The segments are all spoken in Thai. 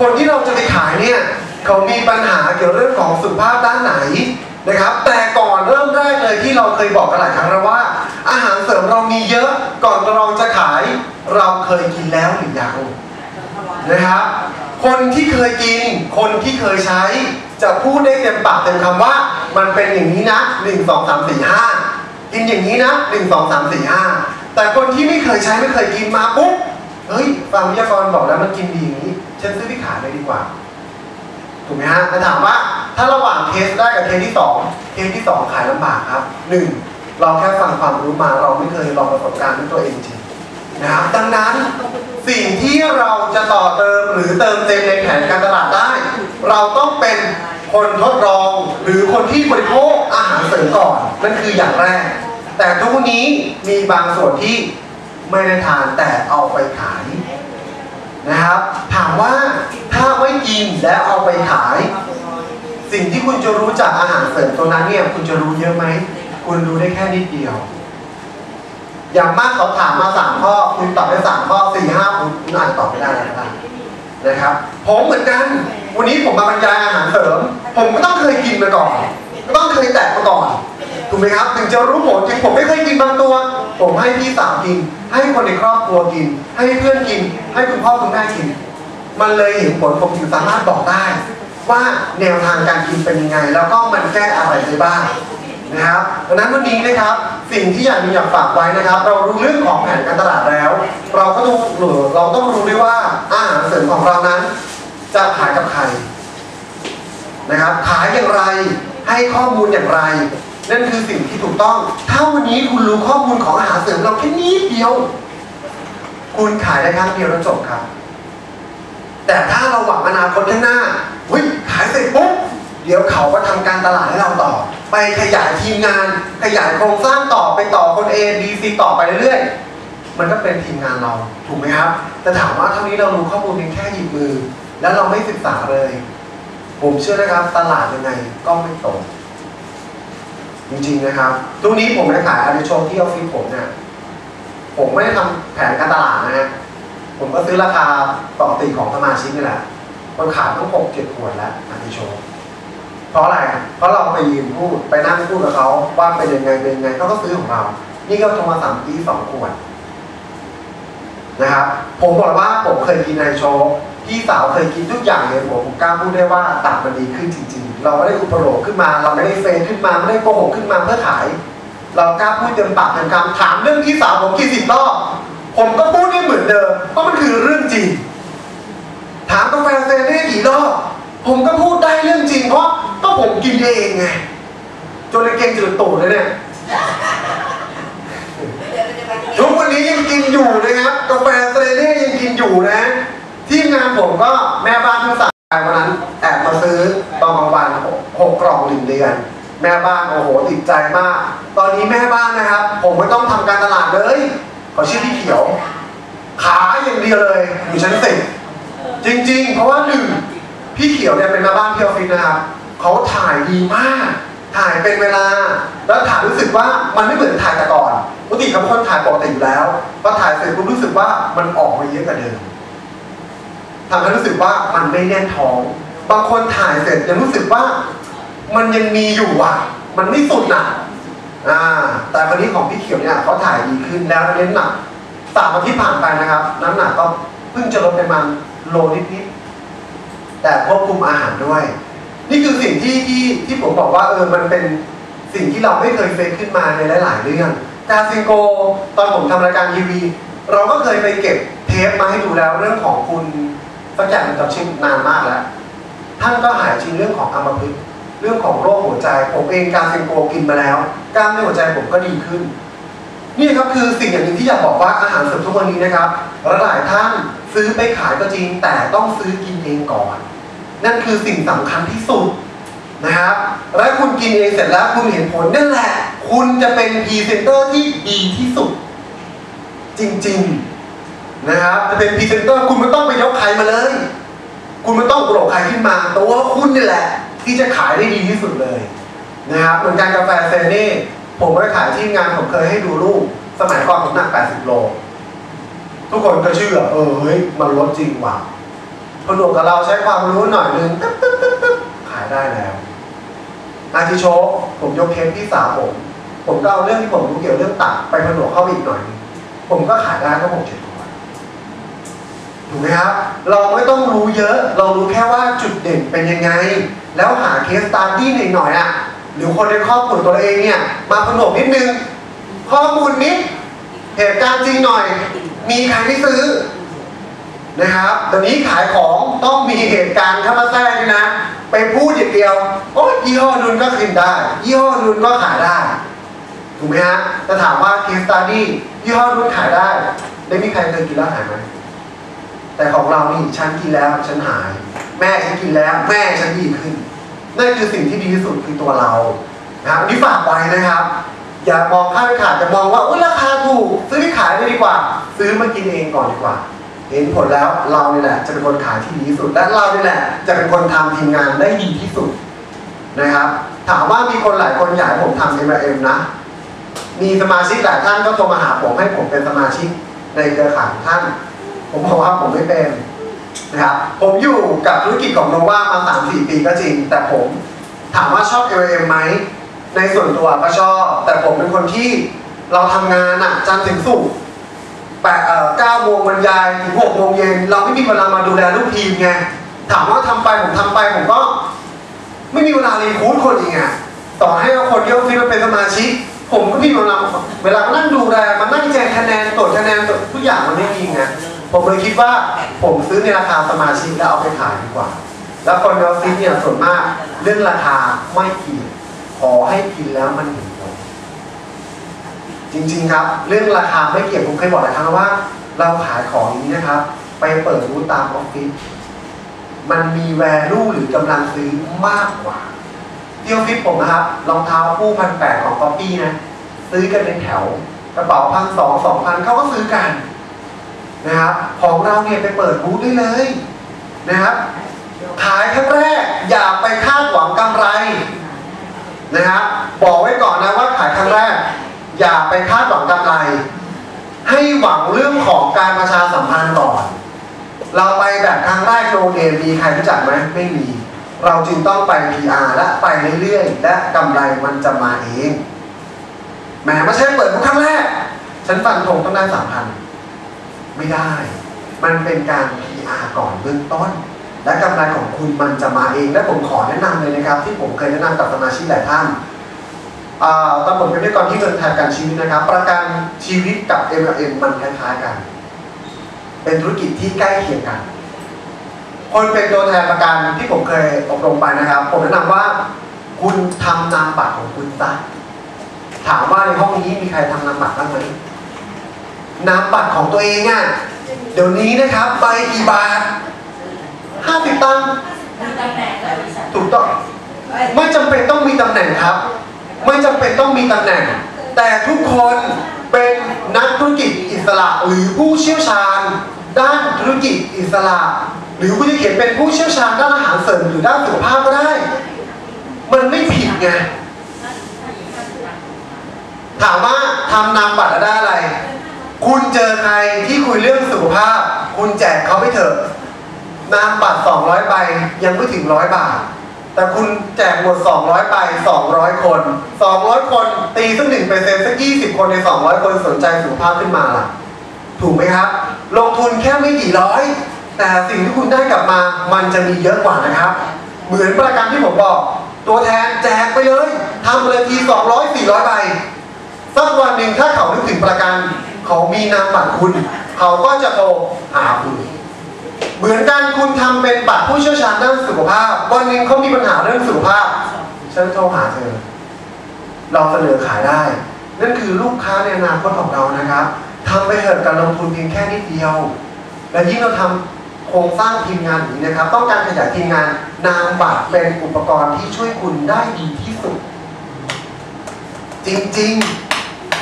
คนที่เราจะไปขายเนี่ยเขามีปัญหาเกี่ยวเรื่องของสุขภาพด้านไหนนะครับ แต่ก่อนเริ่มแรกเลยที่เราเคยบอกกันหลายครั้งแล้วว่า อาหารเสริมเรามีเยอะก่อนเราจะขาย เราเคยกินแล้วหรือยังนะครับ คนที่เคยกิน คนที่เคยใช้ จะพูดได้เต็มปากเต็มคำว่า มันเป็นอย่างนี้นะหนึ่งสองสามสี่ห้ากินอย่างนี้นะหนึ่งสองสามสี่ห้าแต่คนที่ไม่เคยใช้ไม่เคยกินมาปุ๊บเฮ้ยฟังวิทยากรบอกแล้วมันกินดีอย่างนี้ ฉันซื้อไปขายเลยดีกว่า ถูกไหมฮะแต่ถามว่าถ้าระหว่างเทสได้กับเทสที่สองเทสที่สองขายลำบากครับหนึ่งเราแค่ฟังความรู้มาเราไม่เคยลองประสบการณ์ด้วยตัวเองจริงนะครับดังนั้นสิ่งที่เราจะต่อเติมหรือเติมเต็มในแผนการตลาดได้ เราต้องเป็นคนทดลองหรือคนที่บริโภคอาหารเสริมก่อนนั่นคืออย่างแรก แต่ทุกวันนี้มีบางส่วนที่ไม่ได้ทานแต่เอาไปขาย นะครับ ถามว่าถ้าไม่กินแล้วเอาไปขาย สิ่งที่คุณจะรู้จากอาหารเสริมตัวนั้นเนี่ยคุณจะรู้เยอะไหม คุณรู้ได้แค่นิดเดียว อย่างมากเขาถามมาสามข้อ คุณตอบได้สามข้อสี่ห้าคุณคุณอาจตอบไม่ได้นะครับนะครับ ผมเหมือนกัน วันนี้ผมมาบรรยายอาหารเสริม ผมก็ต้องเคยกินมาก่อน ก็ต้องเคยแตะมาก่อน ถูกไหมครับถึงจะรู้ผลจริงผมไม่เคยกินบางตัว ผมให้พี่สาวกิน ให้คนในครอบครัวกิน ให้เพื่อนกิน ให้คุณพ่อคุณแม่กิน มันเลยเห็นผลผมถึงสามารถบอกได้ ว่าแนวทางการกินเป็นยังไง แล้วก็มันแก้อะไรได้บ้างนะครับดังนั้นวันนี้นะครับสิ่งที่อยากมีอยากฝากไว้นะครับ เรารู้เรื่องของแผนการตลาดแล้ว เราก็ต้องรู้เราต้องรู้ด้วยว่าอาหารเสริมของเรานั้น จะขายกับใครนะครับขายอย่างไรให้ข้อมูลอย่างไร นั่นคือสิ่งที่ถูกต้อง ถ้าวันนี้คุณรู้ข้อมูลของอาหารเสริมเราแค่นิดเดียว คุณขายได้ครั้งเดียวแล้วจบครับ แต่ถ้าเราหวังอนาคตข้างหน้าเฮ้ยขายเสร็จปุ๊บเดี๋ยวเขาก็ทำการตลาดให้เราต่อ ไปขยายทีมงาน ขยายโครงสร้างต่อไปต่อคน A B C ต่อไปเรื่อยๆ มันก็เป็นทีมงานเราถูกไหมครับ แต่ถามว่าเท่านี้เรารู้ข้อมูลเพียงแค่หยิบมือ แล้วเราไม่ศึกษาเลย ผมเชื่อนะครับตลาดยังไงก็ไม่โต จริงๆนะครับทุกนี้ผมไปขายอาริโชที่ออฟฟิศผมเนี่ยผมไม่ได้ทำแผนการตลาดนะฮะผมก็ซื้อราคาปกติของสมาชิกนี่แหละคนขายต้องหกเจ็ดขวดแล้วอาริโชเพราะอะไร เพราะเราไปยืนพูดไปนั่งพูดกับเขาว่าเป็นยังไงเป็นยังไงเขาก็ซื้อของเรา นี่ก็โทรมาสามปีสองขวดนะครับผมบอกว่าผมเคยกินไอโชว์ พี่สาวเคยกินทุกอย่างเลยผมผมกล้าพูดได้ว่าตับมันดีขึ้นจริง ๆ เราไม่ได้อุปโลกขึ้นมา เราไม่ได้เฟซขึ้นมาไม่ได้โกหกขึ้นมาเพื่อขาย เรากล้าพูดเต็มปากเต็มคำถามเรื่องพี่สาวผมกี่สิบรอบผมก็พูดได้เหมือนเดิมเพราะมันคือเรื่องจริง ถามกาแฟเซเน่กี่รอบผมก็พูดได้เรื่องจริงเพราะก็ผมกินเองไงจนในเก่งจืดตูดเลยเนี่ยทุกวันนี้ยังกินอยู่นะครับกาแฟเซเน่ยังกินอยู่นะ งานผมก็แม่บ้านเพิ่งสั่วันนั้นแอบมาซื้อตอนกลางวันหกกล่องหนึ่งเดือน แม่บ้านโอ้โหติดใจมาก ตอนนี้แม่บ้านนะครับ ผมไม่ต้องทำการตลาดเลยเขาชื่อพี่เขียว ขาอย่างเดียวเลยอยู่ชั้นสิบจริง ๆ เพราะว่าหนึ่งพี่เขียวเนี่ยเป็นแม่บ้านที่ออฟฟิศนะครับเขาถ่ายดีมาก ถ่ายเป็นเวลา แล้วถ่ายรู้สึกว่ามันไม่เหมือนถ่ายแต่ก่อนปกติเขาเป็นคนถ่ายปกติอยู่แล้วพอถ่ายเสร็จคุณรู้สึกว่ามันออกมาเยอะกว่าเดิม ทำให้รู้สึกว่ามันไม่แน่นท้อง บางคนถ่ายเสร็จยังรู้สึกว่ามันยังมีอยู่อะ มันไม่สุดอะอ่า แต่วันนี้ของพี่เขียวเนี่ยเขาถ่ายดีขึ้นแล้วเน้นหนักสามอาทิตย์ผ่านไปนะครับ น้ำหนักก็เพิ่งจะลดไปมาณโลนิดๆแต่ควบคุมอาหารด้วย นี่คือสิ่งที่ที่ที่ผมบอกว่าเออมันเป็นสิ่งที่เราไม่เคยเฟซขึ้นมาในหลาย ๆ เรื่องกาซิงโกตอนผมทำรายการทีวีเราก็เคยไปเก็บเทปมาให้ดูแล้วเรื่องของคุณ สักอย่างมันจำชื่อนานมากแล้ว ท่านก็หายจริงเรื่องของอัมพฤกษ์เรื่องของโรคหัวใจ ผมเองการเซนโกกินมาแล้วกล้ามเนื้อหัวใจผมก็ดีขึ้น นี่ครับคือสิ่งอย่างหนึ่งที่อยากบอกว่าอาหารเสริมทุกวันนี้นะครับหลายท่านซื้อไปขายก็จริง แต่ต้องซื้อกินเองก่อน นั่นคือสิ่งสำคัญที่สุดนะครับ และคุณกินเองเสร็จแล้วคุณเห็นผลนั่นแหละ คุณจะเป็นพรีเซนเตอร์ที่ดีที่สุด จริง ๆ นะครับจะเป็นพรีเซนเตอร์คุณไม่ต้องไปยกใครมาเลย คุณไม่ต้องโกรธใครขึ้นมาแตัวคุณนี่แหละ ที่จะขายได้ดีที่สุดเลยนะครับเหมือนการกาแฟเซเน่ผมไปขายที่งานผมเคยให้ดูรูปสมัยก่อนผมหนัก 80 โล ทุกคนก็เชื่อเออเฮ้ยมันลดจริงว่ะผนวกกับเราใช้ความรู้หน่อยนึงตึ๊บตึ๊บตึ๊บตึ๊บขายได้แล้วอาทิโชคผมยกเคสที่สาวผม ผมก็เอาเรื่องที่ผมรู้เกี่ยวเรื่องตัดไปผนวกเข้าไปอีกหน่อย ผมก็ขายได้ก็หกเจ็ดตัว ถูกไหมครับ เราไม่ต้องรู้เยอะ เรารู้แค่ว่าจุดเด่นเป็นยังไง แล้วหาเคสตาร์ดี้หน่อยๆอะ หรือคนในครอบครัวตัวเองเนี่ย มาผนวกนิดนึง ข้อมูลนิด เหตุการณ์จริงหน่อย มีใครไม่ซื้อ นะครับเดี๋ยวนี้ขายของต้องมีเหตุการณ์เข้ามาแทรกด้วยนะ ไปพูดอย่างเดียว โอ้ยยี่ห้อนุนก็ขึ้นได้ ยี่ห้อนุนก็ขายได้ ถูกไหมฮะจะถามว่า case study ยี่ห้อนุนขายได้ ได้มีใครเคยกินแล้วหายไหม แต่ของเรานี่ฉันกินแล้วฉันหาย แม่ฉันกินแล้ว แม่ฉันดีขึ้นนั่นคือสิ่งที่ดีที่สุดคือตัวเรานะครับนี่ฝากไว้นะครับ อย่ามองค่าไปขาดจะมองว่าอุ้ยราคาถูก ซื้อไปขายเลยดีกว่า ซื้อมากินเองก่อนดีกว่า เห็นผลแล้วเราเนี่แหละ จะเป็นคนขายที่ดีที่สุด และเราเนี่แหละ จะเป็นคนทำทีมงานได้ดีที่สุดนะครับ ถามว่ามีคนหลายคนอยากให้ผมทำ MLM นะ มีสมาชิกหลายท่านก็โทรมาหาผมให้ผมเป็นสมาชิกในเครือข่ายของท่าน ผมบอกว่าผมไม่เป็นนะครับผมอยู่กับธุรกิจของโนวามา 3-4 ปีก็จริง แต่ผมถามว่าชอบ MLM ไหม ในส่วนตัวก็ชอบ แต่ผมเป็นคนที่เราทำงานอะจันทร์ถึงศุกร์แปดเอ่อเก้าโมงบรรยายถึงหกโมงเย็น เราไม่มีเวลามาดูแลลูกทีมไง ถามว่าทำไปผมทำไปผมก็ ไม่มีเวลารีคูดคนอีกอะต่อให้เอาคนที่ออฟฟิศมาเป็นสมาชิก ผมก็ไมมีเวลาเวลามานั่งดูแลมานั่งแจกคะแนนตรวจคะแนนตรวจทุกอย่างมันไม่มีไง ผมเลยคิดว่าผมซื้อในราคาสมาชิกแล้วเอาไปขายดีกว่า แล้วคนในออฟฟิศเนี่ยส่วนมากเรื่องราคาไม่เกี่ยวขอให้กินแล้วมันห็นผลจริงๆครับ เรื่องราคาไม่เกี่ยวผมเคยบอกหลายครั้งแล้วว่า เราขายของอย่างนี้นะครับ ไปเปิดบูธตามออฟฟิศมันมีแวลูหรือกำลังซื้อมากกว่าที่ออฟฟิศผมนะครับรองเท้าคู่พันแปดของก๊อปปี้นะซื้อกันเป็นแถวกระเป๋าพันสองสองพันเขาก็ซื้อกัน นะครับ ของเราเนี่ยไปเปิดบูธได้เลยนะครับ ขายครั้งแรกอย่าไปคาดหวังกำไรนะครับบอกไว้ก่อนนะว่าขายครั้งแรก อย่าไปคาดหวังกำไร ให้หวังเรื่องของการประชาสัมพันธ์ก่อน เราไปแบบครั้งแรกโนเนมมีใครรู้จักไหมไม่มี เราจึงต้องไป PR และไปเรื่อยๆ และกำไรมันจะมาเองแหมไม่ใช่เปิดครั้งแรก ฉันฟันธงต้องได้สามพัน ไม่ได้ มันเป็นการ PR ก่อนเบื้องต้น และกำไรของคุณมันจะมาเอง และผมขอแนะนำเลยนะครับ ที่ผมเคยแนะนำกับสมาชิกหลายท่านตอนผมเป็นพิธีกรที่เดินทางการชีวิตนะครับ ประกันชีวิตกับ MLM มันคล้ายๆกัน เป็นธุรกิจที่ใกล้เคียงกัน คนเป็นตัวแทนประกันที่ผมเคยอบรมไปนะครับ ผมแนะนำว่าคุณทำนามบัตรของคุณซะถามว่าในห้องนี้มีใครทำนามบัตรบ้างไหม นามบัตรของตัวเองอะเดี๋ยวนี้นะครับใบกี่บาทห้าสิบตังค์ถูกต้องไม่จำเป็นต้องมีตำแหน่งครับ ไม่จำเป็นต้องมีตำแหน่ง แต่ทุกคนเป็นนักธุรกิจอิสระหรือผู้เชี่ยวชาญ ด้านธุรกิจอิสระ หรือคุณจะเขียนเป็นผู้เชี่ยวชาญด้านอาหารเสริมหรือด้านสุขภาพก็ได้ มันไม่ผิดไงถามว่าทำนามบัตรแล้วได้อะไร คุณเจอใครที่คุยเรื่องสุขภาพ คุณแจกเขาไปเถอะนามบัตร200ใบยังไม่ถึงร้อยบาท แต่คุณแจกหมด 200ใบ200 คน 200 คนตีสักหนึ่งเปอร์เซ็นต์สัก20 คนใน 200 คนสนใจสุขภาพขึ้นมาล่ะ ถูกไหมครับ ลงทุนแค่ไม่กี่ร้อย แต่สิ่งที่คุณได้กลับมา มันจะมีเยอะกว่านะครับ เหมือนประกันที่ผมบอก ตัวแทนแจกไปเลยทำเลยที200 400ใบสักวันหนึ่งถ้าเขานึกถึงประกัน เขามีนามบัตรคุณ เขาก็จะโทรหาคุณ เหมือนกันคุณทำเป็นบัตรผู้เชี่ยวชาญด้านสุขภาพวันหนึ่งเขามีปัญหาเรื่องสุขภาพฉันโทรหาเธอเราเสนอขายได้ นั่นคือลูกค้าในอนาคตของเรานะครับทำไปเถอะการลงทุนเพียงแค่นิดเดียว และยิ่งเราทำโครงสร้างทีมงานอย่างนี้นะครับ ต้องการขยายทีมงานนามบัตรเป็นอุปกรณ์ที่ช่วยคุณได้ดีที่สุด จริง ๆ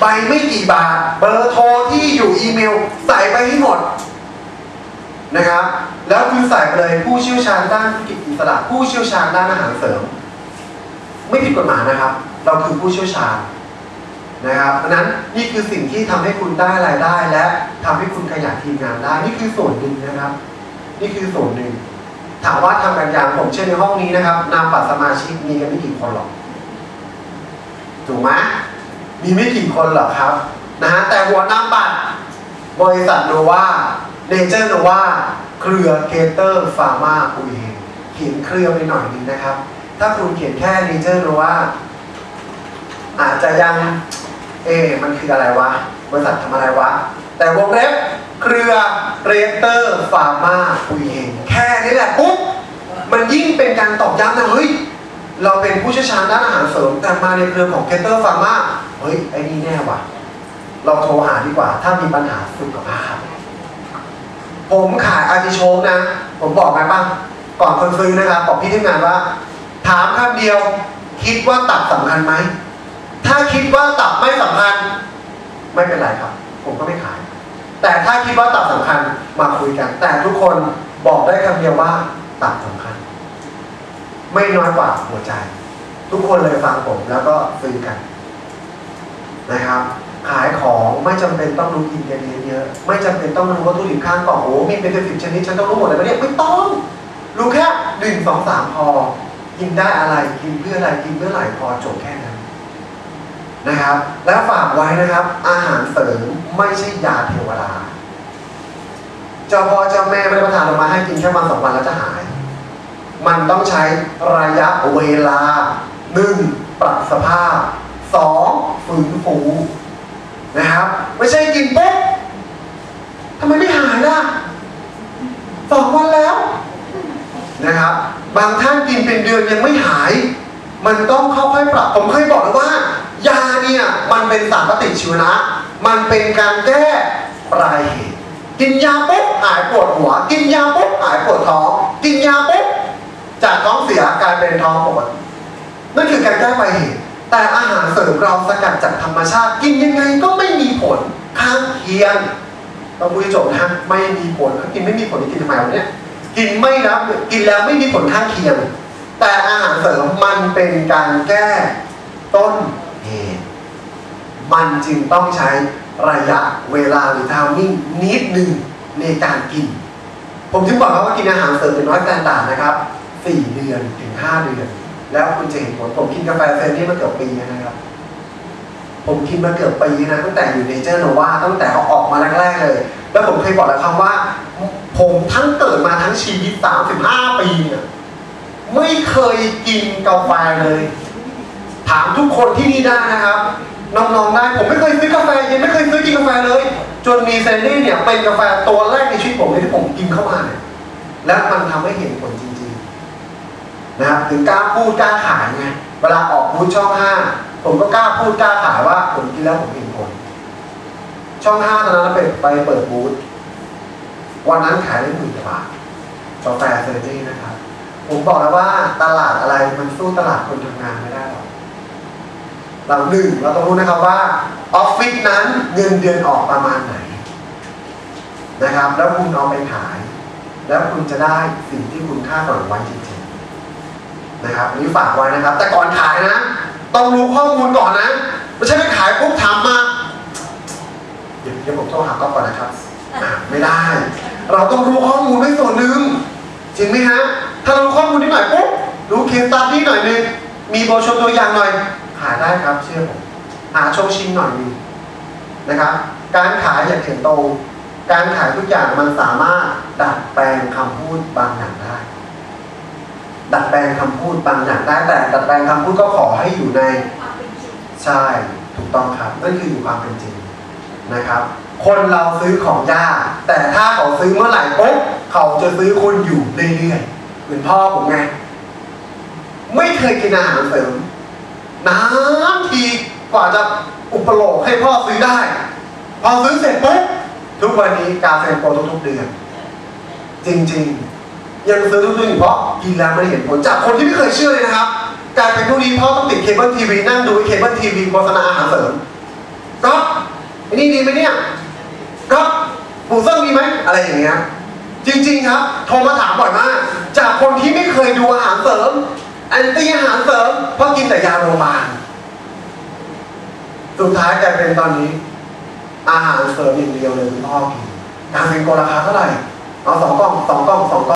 ใบไม่กี่บาท เบอร์โทรที่อยู่อีเมล ใส่ไปให้หมดนะครับ แล้วคุณใส่ไปเลยผู้เชี่ยวชาญด้านธุรกิจอิสระผู้เชี่ยวชาญด้านอาหารเสริม ไม่ผิดกฎหมายนะครับ เราคือผู้เชี่ยวชาญนะครับเพราะนั้นนี่คือสิ่งที่ทำให้คุณได้รายได้ และทำให้คุณขยายทีมงานได้ นี่คือส่วนหนึ่งนะครับ นี่คือส่วนหนึ่งถามว่าทำกันอย่างผมเช่นในห้องนี้นะครับนามบัตรสมาชิกมีกันไม่กี่คนหรอกถูกไหม มีไม่กี่คนหรอกครับนะฮะแต่หัวนาบัตร บริษัทโนวาเนเจอร์โนวาเครือเกเตอร์ฟาร์มาอุยเฮงเขียนเครือไปหน่อยนึงนะครับ ถ้าคุณเขียนแค่เนเจอร์โนวาอาจจะยังเอ๊มันคืออะไรวะ บริษัททำอะไรวะ แต่วงเล็บเครือเรเตอร์ฟาร์มาอุยเฮงแค่นี้แหละปุ๊บมันยิ่งเป็นการตอกย้ำนะเฮ้ย เราเป็นผู้เชี่ยวชาญด้านอาหารเสริมแต่มาในเครือของเคเตอร์ฟาร์มา ฮ้ยไอ้นี่แน่ว่ะ เราโทรหาดีกว่า ถ้ามีปัญหาสุขภาพ ผมขายอาร์ติโชกนะ ผมบอกไหมป้างก่อนคนซื้อนะครับบอกพี่ที่งานว่า ถามคำเดียว คิดว่าตับสำคัญไหม ถ้าคิดว่าตับไม่สำคัญ ไม่เป็นไรครับ ผมก็ไม่ขาย แต่ถ้าคิดว่าตับสำคัญมาคุยกัน แต่ทุกคนบอกได้คำเดียวว่าตับสำคัญ ไม่น้อยกว่าหัวใจ ทุกคนเลยฟังผมแล้วก็ซื้อกัน นะครับ ขายของไม่จำเป็นต้องรู้อินเดียเยอะๆไม่จำเป็นต้องรู้วัตถุดิบข้างกล่องโอ้มีเป็นสิบชนิดฉันต้องรู้หมดเลยไหมเนี่ยไม่ต้อง รู้แค่หนึ่งสองสามพอ กินได้อะไรกินเพื่ออะไรกินเพื่อไหร่พอจบแค่นั้นนะครับ แล้วฝากไว้นะครับ อาหารเสริมไม่ใช่ยาเทวดาเจ้าพ่อเจ้าแม่ไม่ได้ประทานออกมาให้กินแค่วันสองวันแล้วจะหาย มันต้องใช้ระยะเวลาหนึ่งปรับสภาพ สองฝืนฟูนะครับ ไม่ใช่กินปุ๊บทำไมไม่หายล่ะสองวันแล้วนะครับ บางท่านกินเป็นเดือนยังไม่หาย มันต้องค่อยๆปรับ ผมเคยบอกแล้วว่า ยาเนี่ยมันเป็นสารปฏิชีวนะ มันเป็นการแก้ปลายเหตุกินยาปุ๊บหายปวดหัว กินยาปุ๊บหายปวดท้อง กินยาปุ๊บจากท้องเสียกลายเป็นท้องปวดนั่นคือการแก้ปลายเหตุ แต่อาหารเสริมเราสกัดจากธรรมชาติกินยังไงก็ไม่มีผลข้างเคียงต้องพูดจบนะไม่มีผลกินไม่มีผลกินทำไมวะเนี่ยกินไม่รับกินแล้วไม่มีผลข้างเคียง แต่อาหารเสริมมันเป็นการแก้ต้นเหตุมันจึงต้องใช้ระยะเวลาหรือทามมิ่งนิดหนึ่งในการกิน ผมถึงบอกว่ากินอาหารเสริมเป็นน้อยแตนดาร์ดนะครับ 4 เดือนถึง 5 เดือน แล้วคุณจะเห็นผลผมกินกาแฟเซนนี่มาเกือบปีนะครับ ผมกินมาเกือบปีนะตั้งแต่อยู่ในเจอร์โนวาตั้งแต่เขาออกมาแรกๆเลย แล้วผมเคยบอกแล้วครับว่า ผมทั้งเกิดมาทั้งชีวิต 35 ปีเนี่ยไม่เคยกินกาแฟเลย ถามทุกคนที่นี่ได้นะครับน้องๆได้ผมไม่เคยซื้อกาแฟเย็นไม่เคยซื้อกินกาแฟเลย จนมีเซนนี่เนี่ยเป็นกาแฟตัวแรกในชีวิตผมเลยที่ผมกินเข้ามาเนี่ยแล้วมันทำให้เห็นผลจริง นะครับถึงกล้าพูดกล้าขายไงเวลาออกบูธช่องห้าผมก็กล้าพูดกล้าขายว่าผมกินแล้วผมเห็นผลช่องห้าตอนนั้นไปไปเปิดบูธวันนั้นขายได้หมื่นกว่าบาทกาแฟเซนนี่นะครับ ผมบอกแล้วว่าตลาดอะไรมันสู้ตลาดคนทำงานไม่ได้หรอกเราหนึ่งเราต้องรู้นะครับว่าออฟฟิศนั้นเงินเดือนออกประมาณไหนนะครับ แล้วคุณเอาไปขาย แล้วคุณจะได้สิ่งที่คุณคาดหวังไว้จริงๆ นะครับอันนี้ฝากไว้นะครับ แต่ก่อนขายนะ ต้องรู้ข้อมูลก่อนนะ ไม่ใช่ไปขายปุ๊บถามมาเดี๋ยวผมโทรหาก๊อฟก่อนนะครับไม่ได้ เราต้องรู้ข้อมูลด้วยส่วนหนึ่งจริงไหมฮะถ้าเรารู้ข้อมูลนิดหน่อยปุ๊บรู้เคสตัดนี้หน่อยหนึงมีโบรชัวร์ตัวอย่างหน่อยขายได้ครับเชื่อผมหาโชงชิมหน่อยหนึงนะครับ การขายอย่างเห็นตรงการขายทุกอย่างมันสามารถดัดแปลงคำพูดบางอย่างได้ ดัดแปลงคำพูดบางอย่างได้แต่ดัดแปลงคำพูดก็ขอให้อยู่ในความเป็นจริงใช่ถูกต้องครับนั่นคืออยู่ความเป็นจริงนะครับ คนเราซื้อของยากแต่ถ้าเขาซื้อเมื่อไหร่ปุ๊บเขาจะซื้อคุณอยู่เรื่อยๆเหมือนพ่อผมไงไม่เคยกินอาหารเสริมนานทีกว่าจะอุปโลกให้พ่อซื้อได้ พอซื้อเสร็จปุ๊บทุกวันนี้กาแฟโปรทุกๆเดือน จริงๆ ยังซื้อทุกเดือนอยู่เพราะกินแล้วไม่ได้เห็นผลจากคนที่ไม่เคยเชื่อเลยนะครับกลายเป็นทุกนี้พ่อต้องติดเคเบิลทีวีนั่งดูเคเบิลทีวีโฆษณาอาหารเสริมก็ไอ้นี่ดีไหมเนี่ยก็ปูเส้นมีไหมอะไรอย่างเงี้ยจริงๆครับโทรมาถามบ่อยมาก จากคนที่ไม่เคยดูอาหารเสริมแอนตี้อาหารเสริมเพราะกินแต่ยาโรงพยาบาลสุดท้ายกลายเป็นตอนนี้ อาหารเสริมอย่างเดียวเลยคุณพ่อกินการเป็นโกราคาเท่าไหร่เอาสองกล่องสองกล่องสองกล่อง